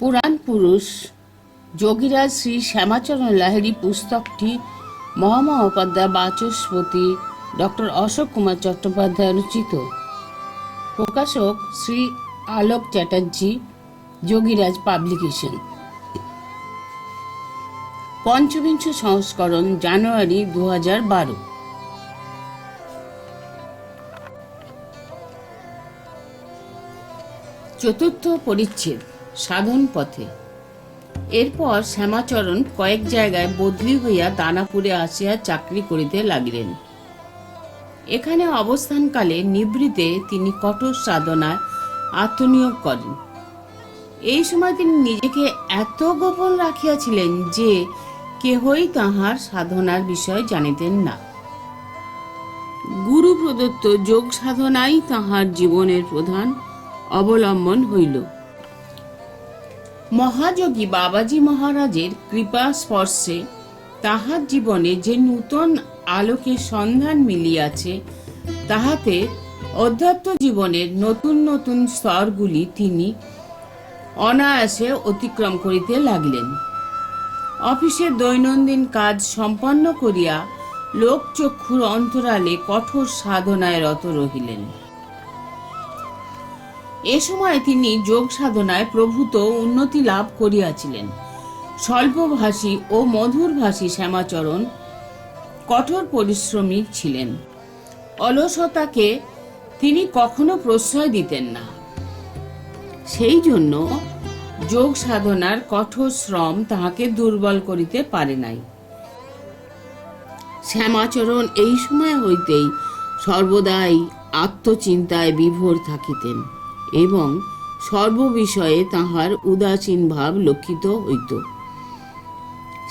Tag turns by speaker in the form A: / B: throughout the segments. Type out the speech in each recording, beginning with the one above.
A: পুরাণ পুরুষ যোগীরাজ শ্রী শ্যামাচরণ লাহিড়ী পুস্তকটি মহামহোপাধ্যায় বাচস্পতি ডক্টর অশোক কুমার চট্টোপাধ্যায় রচিত। প্রকাশক শ্রী আলোক চ্যাটার্জি, যোগীরাজ পাবলিকেশন। পঞ্চবিংশ সংস্করণ জানুয়ারি দু হাজার বারো। চতুর্থ পরিচ্ছেদ। সাধন পথে। এরপর শ্যামাচরণ কয়েক জায়গায় বদলি হইয়া দানাপুরে আসিয়া চাকরি করিতে লাগিলেন। এখানে অবস্থানকালে নিবৃতে তিনি কঠোর সাধনায় আত্মনিয়োগ করেন। এই সময় তিনি নিজেকে এত গোপন রাখিয়াছিলেন যে কেহই তাহার সাধনার বিষয় জানিতেন না। গুরু প্রদত্ত যোগ সাধনাই তাহার জীবনের প্রধান অবলম্বন হইল। মহাযোগী বাবাজি মহারাজের কৃপা স্পর্শে তাহার জীবনে যে নূতন আলোকের সন্ধান মিলিয়াছে, তাহাতে অধ্যাত্ম জীবনের নতুন নতুন স্তরগুলি তিনি অনায়াসে অতিক্রম করিতে লাগিলেন। অফিসের দৈনন্দিন কাজ সম্পন্ন করিয়া লোকচক্ষুর অন্তরালে কঠোর সাধনায় রত রহিলেন। এ সময় তিনি যোগ সাধনায় প্রভূত উন্নতি লাভ করিয়াছিলেন। স্বল্পভাষী ও মধুরভাষী শ্যামাচরণ কঠোর পরিশ্রমী ছিলেন। অলসতাকে তিনি কখনো প্রশ্রয় দিতেন না। সেই জন্য যোগ সাধনার কঠোর শ্রম তাহাকে দুর্বল করিতে পারে নাই। শ্যামাচরণ এই সময় হইতেই সর্বদাই আত্মচিন্তায় বিভোর থাকিতেন। এবং সর্ববিষয়ে তাহার উদাসীন ভাব লক্ষিত হইত।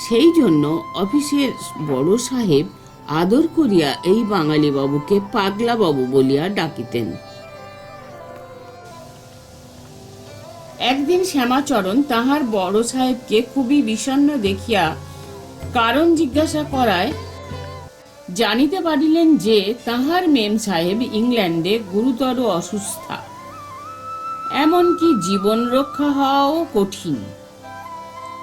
A: সেই জন্য অফিসের বড় সাহেব আদর করিয়া এই বাঙালি বাবুকে পাগলা বাবু বলিয়া ডাকিতেন। একদিন শ্যামাচরণ তাহার বড় সাহেবকে খুবই বিষণ্ণ দেখিয়া কারণ জিজ্ঞাসা করায়, জানিতে পারিলেন যে তাহার মেম সাহেব ইংল্যান্ডে গুরুতর অসুস্থা। এমনকি জীবন রক্ষা হওয়াও কঠিন।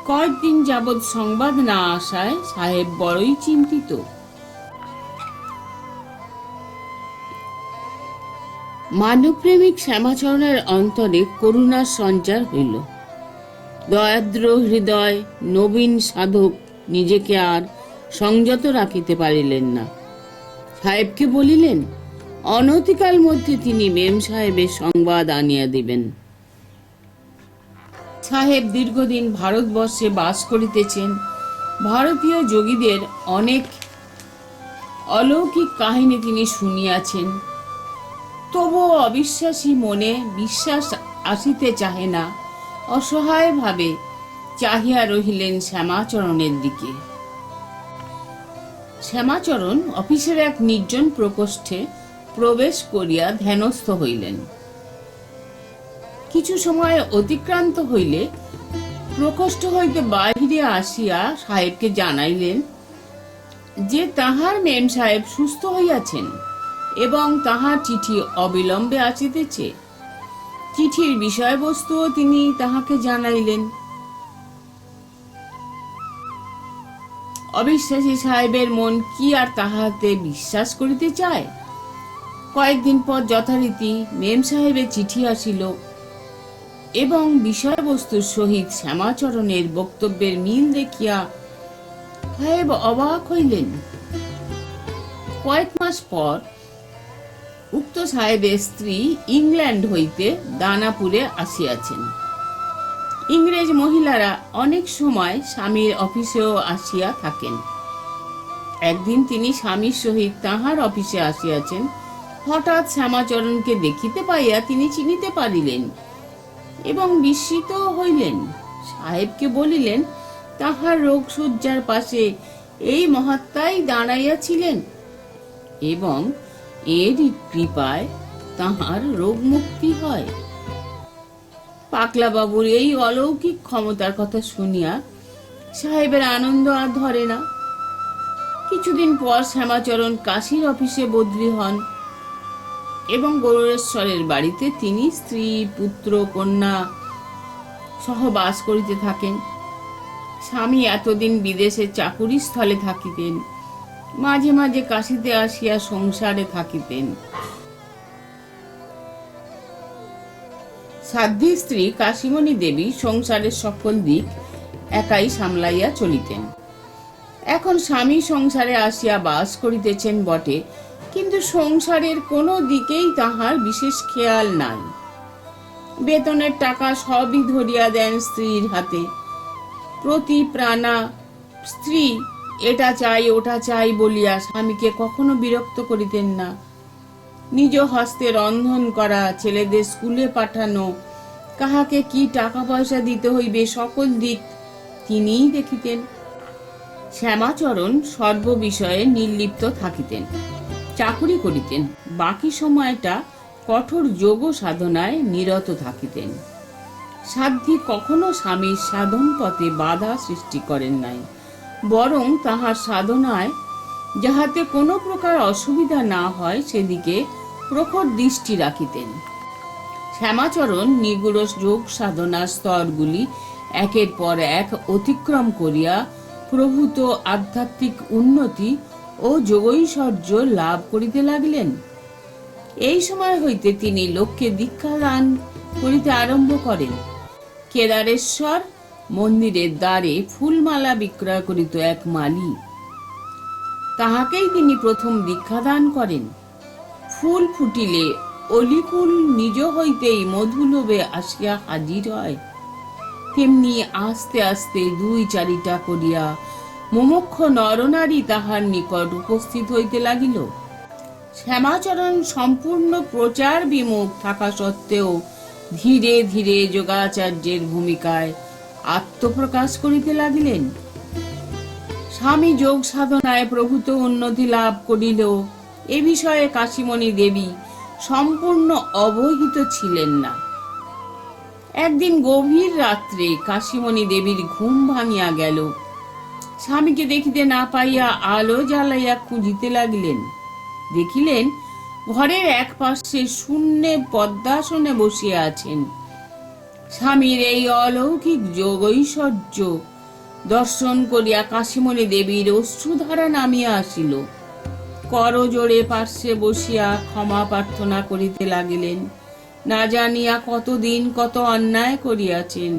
A: কয়েকদিন যাবৎ সংবাদ না আসায় সাহেব বড়ই চিন্তিত। মানবপ্রেমিক শ্যামাচরণের অন্তরে করুণার সঞ্চার হইল। দয়াদ্র হৃদয়, নবীন সাধক নিজেকে আর সংযত রাখিতে পারিলেন না। সাহেবকে বলিলেন অনতিকাল মধ্যে তিনি মেম সাহেবের সংবাদ আনিয়া দিবেন। সাহেব দীর্ঘদিন ভারতবর্ষে বাস করিতেছেন। ভারতীয় যোগীদের অনেক অলৌকিক কাহিনী তিনি শুনিয়াছেন। তবুও অবিশ্বাসী মনে বিশ্বাস আসিতে চাহে না। অসহায়ভাবে চাহিয়া রহিলেন শ্যামাচরণের দিকে। শ্যামাচরণ অফিসের এক নির্জন প্রকোষ্ঠে প্রবেশ করিয়া ধ্যানস্থ হইলেন। কিছু সময় অতিক্রান্ত হইলে প্রকোষ্ঠ হইতে বাহিরে আসিয়া সাহেবকে জানাইলেন যে তাহার মেম সাহেব সুস্থ হইয়াছেন এবং তাহার চিঠি অবিলম্বে আসিতেছে। চিঠির বিষয়বস্তুও তিনি তাহাকে জানাইলেন। অবিশ্বাসী সাহেবের মন কি আর তাহাতে বিশ্বাস করিতে চায়? কয়েকদিন পর যথারীতি মেম সাহেবের চিঠি আসিল এবং বিষয়বস্তুর সহিত শ্যামাচরণের বক্তব্যের মিল দেখিয়া সাহেব অবাক হইলেন। কয়েক মাস পর উক্ত সাহেবের স্ত্রী ইংল্যান্ড হইতে দানাপুরে আসিয়াছেন। ইংরেজ মহিলারা অনেক সময় স্বামীর অফিসেও আসিয়া থাকেন। একদিন তিনি স্বামীর সহিত তাহার অফিসে আসিয়াছেন হঠাৎ শ্যামাচরণকে দেখিতে পাইয়া তিনি চিনিতে পারিলেন এবং বিস্মিত হইলেন। সাহেবকে বলিলেন, তাহার রোগসজ্জার পাশে এই মহাত্মাই দাঁড়াইয়াছিলেন এবং এরই কৃপায় তাহার রোগ মুক্তি হয়। পাকলাবাবুর এই অলৌকিক ক্ষমতার কথা শুনিয়া সাহেবের আনন্দ আর ধরে না। কিছুদিন পর শ্যামাচরণ কাশীর অফিসে বদলি হন। এবং গৌরেশ্বরের বাড়িতে তিনি স্ত্রী, পুত্র, কন্যা সহবাস করিতে থাকেন। স্বামী এতদিন বিদেশে চাকুরি স্থলে থাকিতেন, মাঝে মাঝে কাশিতে আসিয়া সংসারে থাকিতেন। সাধ্যী স্ত্রী কাশিমণি দেবী সংসারের সকল দিক একাই সামলাইয়া চলিতেন। এখন স্বামী সংসারে আসিয়া বাস করিতেছেন বটে কিন্তু সংসারের কোনো দিকেই তাহার বিশেষ খেয়াল নাই। বেতনের টাকা সবই ধরিয়া দেন স্ত্রীর হাতে। প্রতি প্রাণা, স্ত্রী, এটা চাই, ওটা চাই বলিয়া স্বামীকে কখনো বিরক্ত করিতেন না। নিজ হস্তে রন্ধন করা, ছেলেদের স্কুলে পাঠানো, কাহাকে কি টাকা পয়সা দিতে হইবে সকল দিক তিনিই দেখিতেন। শ্যামাচরণ সর্ববিষয়ে নির্লিপ্ত থাকিতেন। চাকুরি করিতেন। বাকি সময়টা কঠোর যোগ সাধনায় নিরত থাকিতেন। সাধ্যী কখনো স্বামীর সাধন পথে বাধা সৃষ্টি করেন নাই, বরং তাহার সাধনায় যাহাতে কোনো প্রকার অসুবিধা না হয় সেদিকে প্রখর দৃষ্টি রাখিতেন। শ্যামাচরণ নিগুড় যোগ সাধনার স্তরগুলি একের পর এক অতিক্রম করিয়া প্রভূত আধ্যাত্মিক উন্নতি ও যোগৈশ্বর্য লাভ করিতে লাগিলেন। এই সময় হইতে তিনি লোককে দীক্ষা দান করিতে আরম্ভ করেন। কেদারেশ্বর মন্দিরের দ্বারে ফুলমালা বিক্রয় করিত এক মালি। তাহাকেই তিনি প্রথম দীক্ষাদান করেন। ফুল ফুটিলে অলিকুল নিজ হইতেই মধুলোভে আসিয়া হাজির হয়। তেমনি আস্তে আস্তে দুই চারিটা করিয়া মুমুক্ষ নরনারী তাহার নিকট উপস্থিত হইতে লাগিল। শ্যামাচরণ সম্পূর্ণ প্রচার বিমুখ থাকা সত্ত্বেও ধীরে ধীরে যোগাচার্যের ভূমিকায় আত্মপ্রকাশ করিতে লাগিলেন। স্বামী যোগ সাধনায় প্রভূত উন্নতি লাভ করিল এ বিষয়ে কাশিমণি দেবী সম্পূর্ণ অবহিত ছিলেন না। একদিন গভীর রাত্রে কাশিমণি দেবীর ঘুম ভাঙিয়া গেল। স্বামীকে দেখিতে না পাইয়া আলো জ্বালাইয়া খুঁজিতে লাগিলেন। দেখিলেন, ঘরের এক পাশে শূন্যে পদ্মাসনে বসিয়া আছেন। স্বামীর এই অলৌকিক যোগ ঐশ্বর্য, দর্শন করিয়া কাশিমণি দেবীর অশ্রুধারা নামিয়া আসিল। করজোড়ে পার্শ্বে বসিয়া ক্ষমা প্রার্থনা করিতে লাগিলেন। না জানিয়া কতদিন কত অন্যায় করিয়াছেন।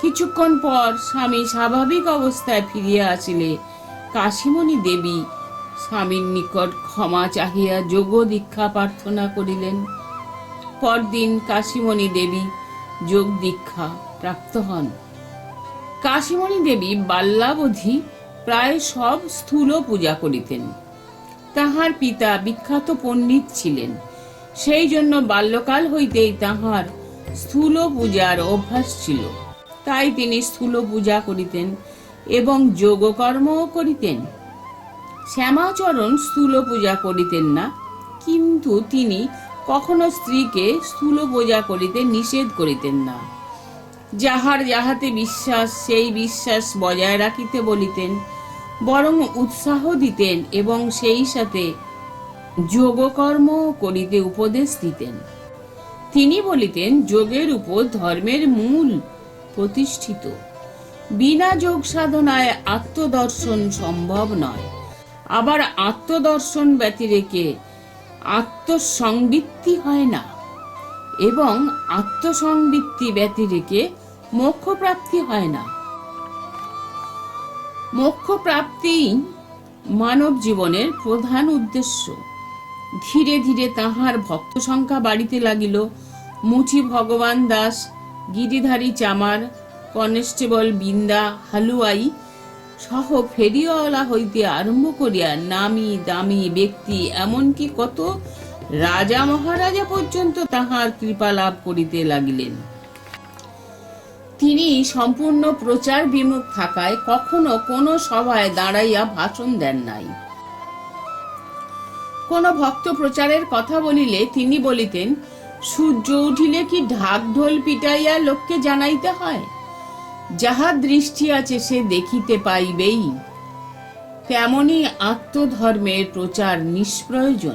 A: কিছুক্ষণ পর স্বামী স্বাভাবিক অবস্থায় ফিরিয়া আসিলে। কাশিমণি দেবী স্বামীর নিকট ক্ষমা চাহিয়া যোগ দীক্ষা প্রার্থনা করিলেন। পরদিন কাশিমণি দেবী যোগ দীক্ষা প্রাপ্ত হন। কাশিমণি দেবী বাল্যাবধি প্রায় সব স্থূল পূজা করিতেন। তাহার পিতা বিখ্যাত পণ্ডিত ছিলেন। সেই জন্য বাল্যকাল হইতেই তাহার স্থূল পূজার অভ্যাস ছিল। তাই তিনি স্থূল পূজা করিতেন এবং যোগকর্মও করিতেন। শ্যামাচরণ স্থূল পূজা করিতেন না, কিন্তু তিনি কখনো স্ত্রীকে স্থূল পূজা করিতে নিষেধ করিতেন না। যাহার যাহাতে বিশ্বাস, সেই বিশ্বাস বজায় রাখিতে বলিতেন, বরং উৎসাহ দিতেন এবং সেই সাথে যোগকর্ম করিতে উপদেশ দিতেন। তিনি বলিতেন, যোগের উপর ধর্মের মূল প্রতিষ্ঠিত। বিনা যোগ সাধনায় আত্মদর্শন সম্ভব নয়। আবার আত্মদর্শন ব্যতিরেকে আত্মসংবৃত্তি হয় না এবং আত্মসংবৃত্তি ব্যতিরেকে মোক্ষ প্রাপ্তি হয় না। মোক্ষ প্রাপ্তি মানব জীবনের প্রধান উদ্দেশ্য। ধীরে ধীরে তাহার ভক্ত সংখ্যা বাড়িতে লাগিল। মুচি ভগবান দাস গিরিধারী চামার, কনস্টেবল বিন্দা, হালুয়াই সহ ফেরিওয়ালা হইতে আরম্ভ করিয়া নামি দামি ব্যক্তি, এমনকি কত রাজা মহারাজা পর্যন্ত তাহার কৃপা লাভ করিতে লাগিলেন। তিনি সম্পূর্ণ প্রচার বিমুখ থাকায় কখনো কোনো সভায় দাঁড়াইয়া ভাষণ দেন নাই। কোন ভক্ত প্রচারের কথা বলিলে তিনি বলিতেন সূর্য উঠিলে কি ঢাক ঢোল পিটাইয়া লোককে জানাইতে হয়? যাহার দৃষ্টি আছে সে দেখিতে পাইবেই। তেমনি আত্মধর্মের প্রচার নিষ্প্রয়োজন।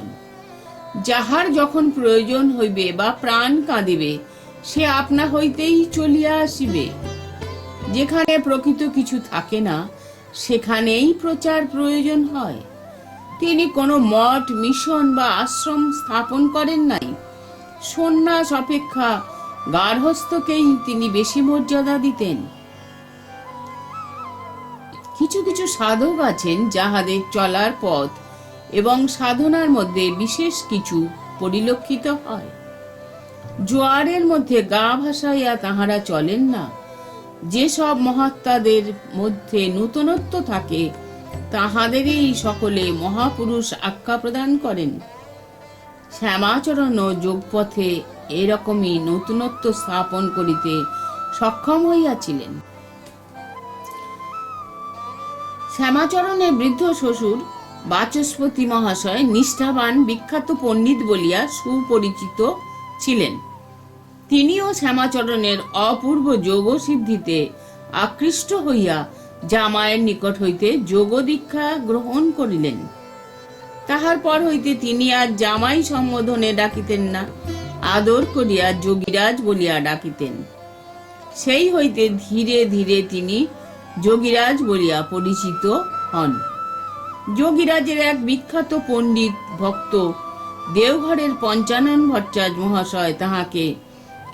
A: যাহার যখন প্রয়োজন হইবে বা প্রাণ কাঁদিবে, সে আপনা হইতেই চলিয়া আসিবে। যেখানে প্রকৃত কিছু থাকে না, সেখানেই প্রচার প্রয়োজন হয়। তিনি কোনো মঠ, মিশন বা আশ্রম স্থাপন করেন নাই। সন্ন্যাস অপেক্ষা গার্হস্থ্যকেই তিনি বেশি মর্যাদা দিতেন। কিছু কিছু সাধক আছেন যাহাদের চলার পথ এবং সাধনার মধ্যে বিশেষ কিছু পরিলক্ষিত হয়। জোয়ারের মধ্যে গা ভাসাইয়া তাহারা চলেন না। যেসব মহাত্মাদের মধ্যে নূতনত্ব থাকে, তাহাদেরই সকলে মহাপুরুষ আখ্যা প্রদান করেন। শ্যামাচরণ ও যোগপথে এরকমই নতুনত্ব স্থাপন করিতে সক্ষম হইয়াছিলেন। শ্যামাচরণের বৃদ্ধ শ্বশুর বাচস্পতি মহাশয় নিষ্ঠাবান বিখ্যাত পণ্ডিত বলিয়া সুপরিচিত ছিলেন। তিনিও শ্যামাচরণের অপূর্ব যোগ সিদ্ধিতে আকৃষ্ট হইয়া জামায়ের নিকট হইতে যোগ দীক্ষা গ্রহণ করিলেন। তাহার পর হইতে তিনি আর জামাই সম্বোধনে ডাকিতেন না। আদর করিয়া যোগীরাজ বলিয়া ডাকিতেন। সেই হইতে ধীরে ধীরে তিনি যোগীরাজ বলিয়া পরিচিত হন। যোগীরাজের এক বিখ্যাত পণ্ডিত ভক্ত দেওঘরের পঞ্চানন ভট্টাচার্য মহাশয় তাহাকে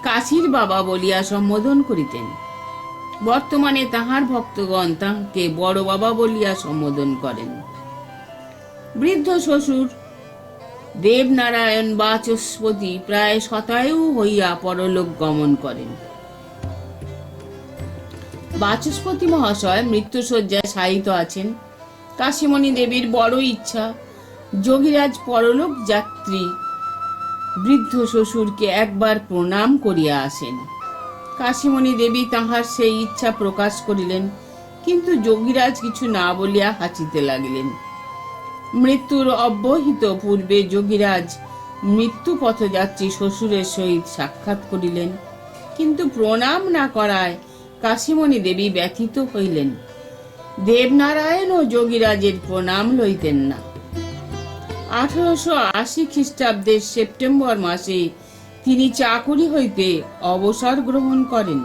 A: কাশীর বাবা বলিয়া সম্বোধন করিতেন। বর্তমানে তাহার ভক্তগণ তাহাকে বড় বাবা বলিয়া সম্বোধন করেন। বৃদ্ধ শ্বশুর। দেবনারায়ণ বাচস্পতি প্রায় শতায়ু হইয়া পরলোক গমন করেন। বাচস্পতি মহাশয় মৃত্যুশয্যায় শায়িত আছেন। কাশীমণি দেবীর বড় ইচ্ছা, যোগীরাজ পরলোক যাত্রী। বৃদ্ধ শ্বশুরকে একবার প্রণাম করিয়া আসেন। কাশীমণি দেবী তাহার সেই ইচ্ছা প্রকাশ করিলেন, কিন্তু যোগীরাজ কিছু না বলিয়া হাসিতে লাগিলেন। মৃত্যুর অব্যহিত পূর্বে যোগীরাজ মৃত্যু পথযাত্রী শ্বশুরের সহিত সাক্ষাৎ করিলেন। কিন্তু প্রণাম না করায় কাশীমণি দেবী ব্যথিত হইলেন। দেবনারায়ণ ও যোগীরাজের প্রণাম লইতেন না। আঠারোশো আশি খ্রিস্টাব্দের সেপ্টেম্বর মাসে তিনি চাকুরি হইতে অবসর গ্রহণ করেন।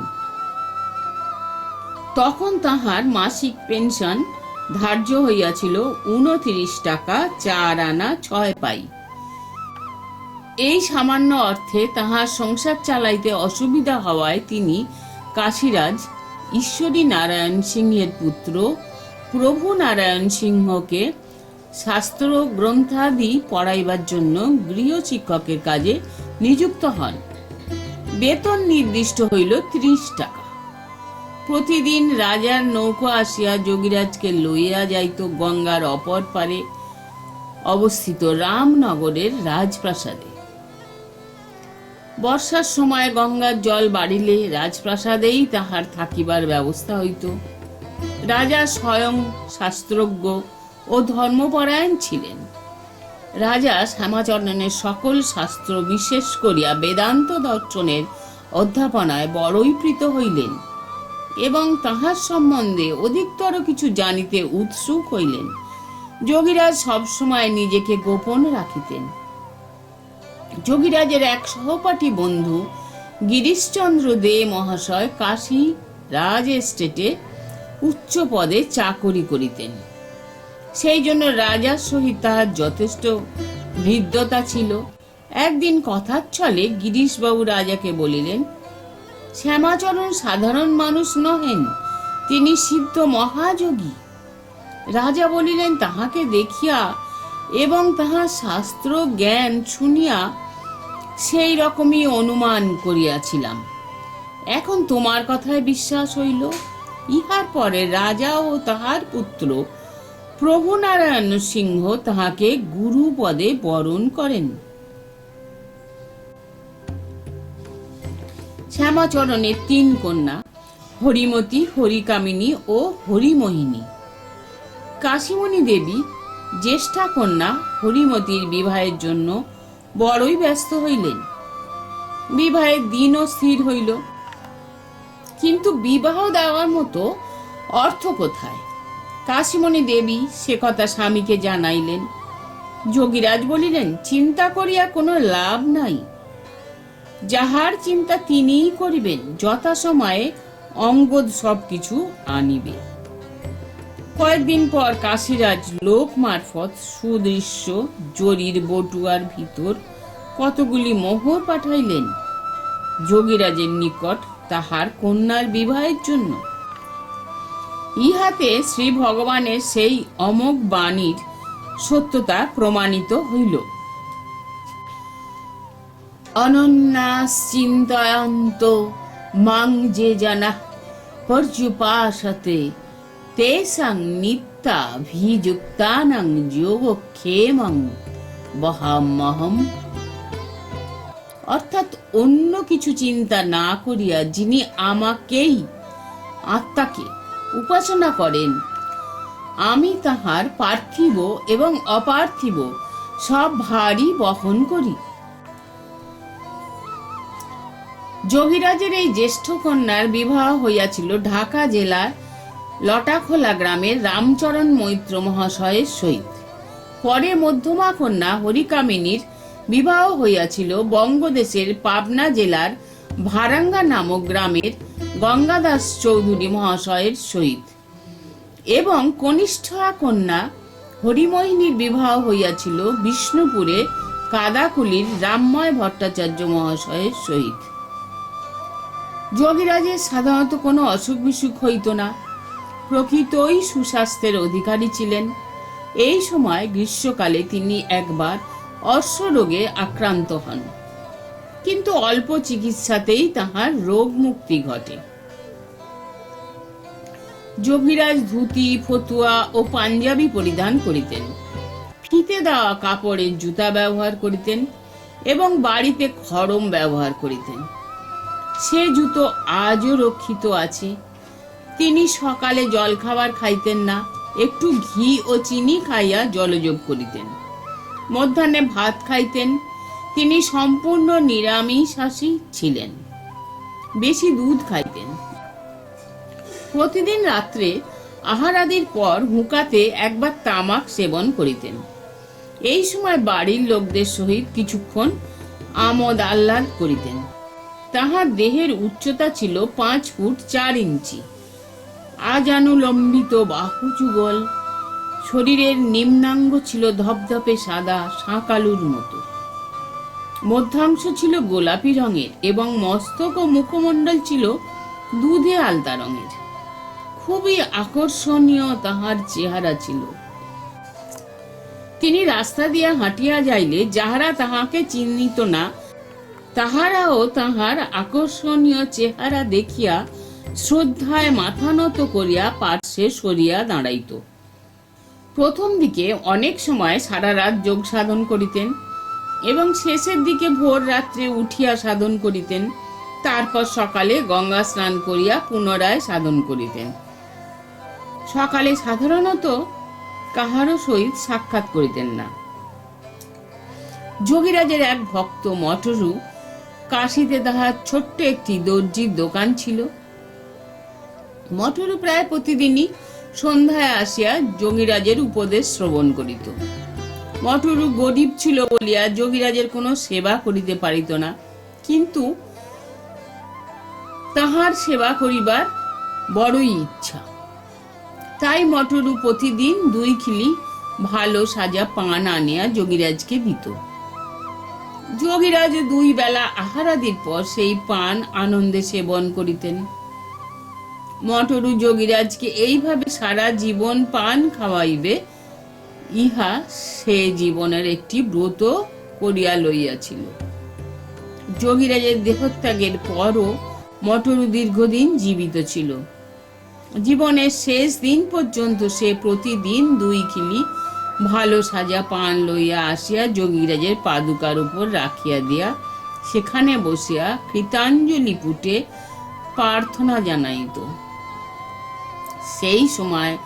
A: তখন তাহার মাসিক পেনশন ধার্য হইয়াছিল উনত্রিশ টাকা চার আনা ছয় পাই। এই সামান্য অর্থে তাহার সংসার চালাইতে অসুবিধা হওয়ায় তিনি কাশীরাজ ঈশ্বরী নারায়ণ সিংহের পুত্র, প্রভু নারায়ণ সিংহকে শাস্ত্র গ্রন্থাদি পড়াইবার জন্য গৃহ শিক্ষকের কাজে নিযুক্ত হন। বেতন নির্দিষ্ট হইল ত্রিশ টাকা। প্রতিদিন রাজার নৌকো আসিয়া যোগীরাজকে লইয়া যাইত গঙ্গার অপর পারে অবস্থিত রামনগরের রাজপ্রাসাদে। বর্ষার সময় গঙ্গার জল বাড়িলে রাজপ্রাসাদেই তাহার থাকিবার ব্যবস্থা হইত। রাজা স্বয়ং শাস্ত্রজ্ঞ ও ধর্মপরায়ণ ছিলেন। রাজা শ্যামাচরণের সকল শাস্ত্র বিশেষ করিয়া বেদান্ত দর্শনের অধ্যাপনায় বড়ই প্রীত হইলেন। এবং তাহার সম্বন্ধে অধিকতর কিছু জানিতে উৎসুক হইলেন। যোগীরাজ সবসময় নিজেকে গোপন রাখিতেন। যোগীরাজের এক সহপাঠী বন্ধু গিরিশচন্দ্র দে মহাশয় কাশী রাজ এস্টেটে উচ্চ পদে চাকরি করিতেন। সেই জন্য রাজার সহিত তাহার যথেষ্ট হৃদ্যতা ছিল। একদিন কথার ছলে গিরিশবাবু রাজাকে বলিলেন শ্যামাচরণ সাধারণ মানুষ নহেন, তিনি সিদ্ধ মহাযোগী। রাজা বলিলেন, তাহাকে দেখিয়া এবং তাহার শাস্ত্র জ্ঞান শুনিয়া সেই রকমই অনুমান করিয়াছিলাম। এখন তোমার কথায় বিশ্বাস হইল, ইহার পরে রাজা ও তাহার পুত্র প্রভু নারায়ণ সিংহ তাহাকে গুরু পদে বরণ করেন। শ্যামাচরণের তিন কন্যা, হরিমতি, হরিকামিনী ও হরিমোহিনী। কাশীমণি দেবী, জ্যেষ্ঠা কন্যা, হরিমতির বিবাহের জন্য বড়ই ব্যস্ত হইলেন। বিবাহের দিনও স্থির হইল। কিন্তু বিবাহ দেওয়ার মতো অর্থ কোথায়? কাশীমণি দেবী সে কথা স্বামীকে জানাইলেন। যোগীরাজ বলিলেন, চিন্তা করিয়া কোনো লাভ নাই। যাহার চিন্তা তিনিই করিবেন যথাসময়ে অঙ্গদ সবকিছু আনিবে। কয়েকদিন পর কাশিরাজ লোক মারফত সুদৃশ্য জরির বটুয়ার ভিতর কতগুলি মোহর পাঠাইলেন। যোগীরাজের নিকট তাহার কন্যার বিবাহের জন্য। ইহাতে শ্রী ভগবানের সেই অমোঘ বাণীর সত্যতা প্রমাণিত হইল। অনন্যাশ্চিন্তয়ন্ত, মাং যে জানা, পর্যুপাসতে তেসাং নিত্যা ভিযুক্তানাং যোগক্ষেমং বহামহম অর্থাৎ অন্য কিছু চিন্তা না করিয়া যিনি আমাকেই, আত্মাকে উপাসনা করেন, আমি তাহার পার্থিব এবং অপার্থিব সব ভারী বহন করি। যোগীরাজের এই জ্যেষ্ঠ কন্যার বিবাহ হইয়াছিল ঢাকা জেলার লটাখোলা গ্রামের রামচরণ মৈত্র মহাশয়ের সহিত। পরে মধ্যমা কন্যা হরিকামিনীর বিবাহ হইয়াছিল বঙ্গদেশের পাবনা জেলার ভারাঙ্গা নামক গ্রামের গঙ্গাদাস চৌধুরী মহাশয়ের সহিত। এবং কনিষ্ঠা কন্যা হরিমোহিনীর বিবাহ হইয়াছিল বিষ্ণুপুরে কাদাকুলির রামময় ভট্টাচার্য মহাশয়ের সহিত। যোগীরাজের সাধারণত কোনো অসুখ বিসুখ হইত না। প্রকৃতই সুস্বাস্থ্যের অধিকারী ছিলেন। এই সময় গ্রীষ্মকালে তিনি একবার অশ্বরোগে আক্রান্ত হন। কিন্তু অল্প চিকিৎসাতেই তাহার রোগ মুক্তি ঘটে। যোগীরাজ ধুতি, ফতুয়া ও পাঞ্জাবি পরিধান করিতেন। ফিতে দেওয়া কাপড়ের জুতা ব্যবহার করিতেন এবং বাড়িতে খড়ম ব্যবহার করিতেন। সে জুতো আজও রক্ষিত আছে। তিনি সকালে জলখাবার খাইতেন না, একটু ঘি ও চিনি খাইয়া জলযোগ করিতেন। মধ্যাহ্নে ভাত খাইতেন, তিনি সম্পূর্ণ নিরামিষাসী ছিলেন। বেশি দুধ খাইতেন। প্রতিদিন রাত্রে আহারাদির পর হুঁকাতে একবার তামাক সেবন করিতেন। এই সময় বাড়ির লোকদের সহিত কিছুক্ষণ আমোদ আহ্লাদ করিতেন। তাহার দেহের উচ্চতা ছিল পাঁচ ফুট চার ইঞ্চি। আজানুলম্বিত বাহু যুগল শরীরের নিম্নাঙ্গ ছিল ধপধপে সাদা শাঁকালুর মতো। মধ্যাংশ ছিল গোলাপি রঙের এবং মস্তক ও মুখমণ্ডল ছিল দুধে আলতা রঙের। খুবই আকর্ষণীয় তাহার চেহারা ছিল। তিনি রাস্তা দিয়া হাঁটিয়া যাইলে যাহারা তাহাকে চিহ্নিত না তাহারাও তাহার আকর্ষণীয় চেহারা দেখিয়া শ্রদ্ধায় মাথা নত করিয়া পার্শ্বে সরিয়া দাঁড়াইত। প্রথম দিকে অনেক সময় সারা রাত যোগ সাধন করিতেন এবং শেষের দিকে ভোর রাত্রে উঠিয়া সাধন করিতেন। তারপর সকালে গঙ্গা স্নান করিয়া পুনরায় সাধন করিতেন। সকালে সাধারণত কাহারও সহিত সাক্ষাৎ করিতেন না। যোগীরাজের এক ভক্ত মটরু কাশিতে তাহার ছোট্ট একটি দর্জির দোকান ছিল। মটরু প্রায় প্রতিদিনই সন্ধ্যায় আসিয়া যোগীরাজের উপদেশ শ্রবণ করিত। মটরু গরিব ছিল বলিয়া যোগীরাজের কোনো সেবা করিতে পারিত না। কিন্তু তাহার সেবা করিবার বড়ই ইচ্ছা। তাই মটরু প্রতিদিন দুই খিলি ভালো সাজা পান আনিয়া যোগীরাজকে দিত। যোগীরাজ দুই বেলা আহারাদির পর সেই পান আনন্দে সেবন করিতেন। মটরু যোগীরাজকে এইভাবে সারা জীবন পান খাওয়াইবে, ইহা সে জীবনের একটি ব্রত করিয়া লইয়াছিল। যোগীরাজের দেহত্যাগের পরও মটরু দীর্ঘদিন জীবিত ছিল। জীবনের শেষ দিন পর্যন্ত সে প্রতিদিন দুই খিলি ভালো সাজা, পান লইয়া আসিয়া যোগীরাজের পাদুকার উপর রাখিয়া দিয়া সেখানে বসিয়া কৃতাঞ্জলি পুটে প্রার্থনা জানাইত। সেই সময়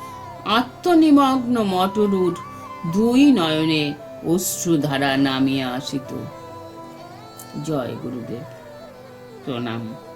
A: আত্মনিমগ্ন মটরুর দুই নয়নে অশ্রুধারা নামিয়া আসিত। জয় গুরুদেব। প্রণাম।